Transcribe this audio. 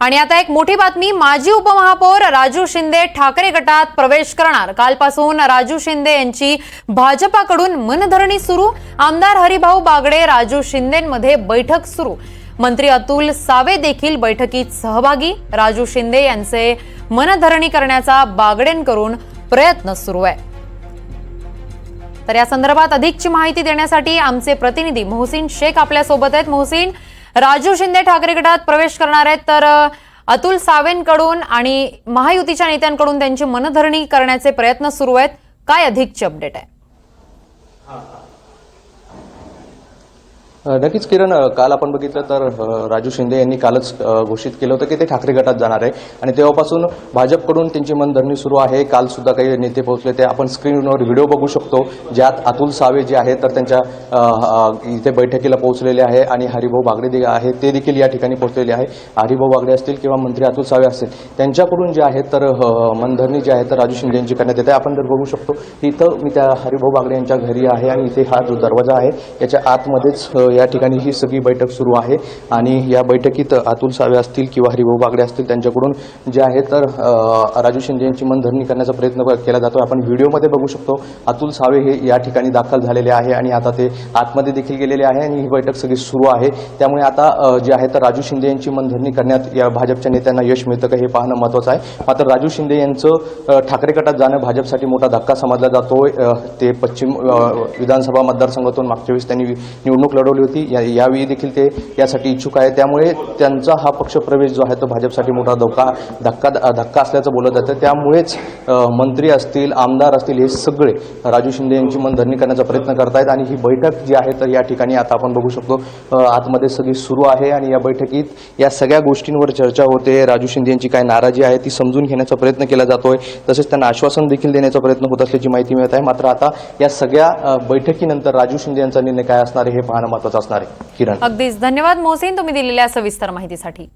आणि आता एक मोठी बातमी माजी उपमहापौर राजू शिंदे ठाकरे गटात प्रवेश करणार. कालपासून राजू शिंदे यांची भाजपाकडून मनधरणी सुरू. आमदार हरिभाऊ बागडे राजू शिंदेमध्ये बैठक सुरू. मंत्री अतुल सावे देखील बैठकीत सहभागी. राजू शिंदे यांचे मनधरणी करण्याचा बागडेंकडून प्रयत्न सुरू आहे. तर या संदर्भात अधिकची माहिती देण्यासाठी आमचे प्रतिनिधी मोहसिन शेख आपल्यासोबत आहेत. मोहसिन राजू शिंदे ठाकरे गटात प्रवेश करणार आहेत तर अतुल सावेंकडून आणि महायुतीच्या नेत्यांकडून त्यांची मनधरणी करण्याचे प्रयत्न सुरू आहेत. काय अधिकची अपडेट आहे? नक्कीच किरण काल आपण बघितलं तर राजू शिंदे यांनी कालच घोषित केलं होतं की ते ठाकरे गटात जाणार आहे. आणि तेव्हापासून भाजपकडून त्यांची मनधरणी सुरू आहे. काल सुद्धा काही नेते पोहोचले ते. आपण स्क्रीनवर व्हिडिओ बघू शकतो. ज्यात अतुल सावे जे आहेत तर त्यांच्या इथे बैठकीला पोहोचलेले आहे. आणि हरिभाऊ बागडे जे आहे ते देखील या ठिकाणी पोहोचलेले आहे. हरिभाऊ बागडे असतील किंवा मंत्री अतुल सावे असतील त्यांच्याकडून जे आहेत तर मनधरणी जी आहे तर राजू शिंदे यांची करण्यात येते. आपण जर बघू शकतो इथं मी त्या हरिभाऊ बागडे यांच्या घरी आहे. आणि इथे हा जो दरवाजा आहे याच्या आतमध्येच या ठिकाणी ही सगळी बैठक सुरू आहे. आणि या बैठकीत अतुल सावे असतील किंवा हरिभाऊ बागडे असतील त्यांच्याकडून जे आहे तर राजू शिंदे यांची मनधरणी करण्याचा प्रयत्न केला जातो आपण व्हिडिओमध्ये बघू शकतो अतुल सावे हे या ठिकाणी दाखल झालेले आहे आणि आता ते आतमध्ये देखील गेलेले आहे आणि ही बैठक सगळी सुरू आहे. त्यामुळे आता जे आहे तर राजू शिंदे यांची मनधरणी करण्यात या भाजपच्या नेत्यांना यश मिळतं का हे पाहणं महत्त्वाचं आहे. मात्र राजू शिंदे यांचं ठाकरे गटात जाणं भाजपसाठी मोठा धक्का समजला जातोय. ते पश्चिम विधानसभा मतदारसंघातून मागच्या वेळेस त्यांनी निवडणूक लढवली होती. या- यावेळी देखील ते यासाठी इच्छुक आहे त्यामुळे त्यांचा हा पक्ष प्रवेश जो आहे तो भाजपसाठी मोठा धोका धक्का धक्का असल्याचं बोललं जातं. त्यामुळेच मंत्री असतील आमदार असतील हे सगळे राजू शिंदे यांची मनधरणी करण्याचा प्रयत्न करतायत. आणि ही बैठक जी आहे तर या ठिकाणी आता आपण बघू शकतो आतमध्ये सगळी सुरू आहे. आणि या बैठकीत या सगळ्या गोष्टींवर चर्चा होते. राजू शिंदे यांची काय नाराजी आहे ती समजून घेण्याचा प्रयत्न केला जातोय. तसेच त्यांना आश्वासन देखील देण्याचा प्रयत्न होत असल्याची माहिती मिळत आहे. मात्र आता या सगळ्या बैठकीनंतर राजू शिंदे यांचा निर्णय काय असणार हे पाहणं महत्वाचं असणार आहे किरण. अगदीच. धन्यवाद मोहसिन तुम्ही दिलेल्या सविस्तर माहितीसाठी.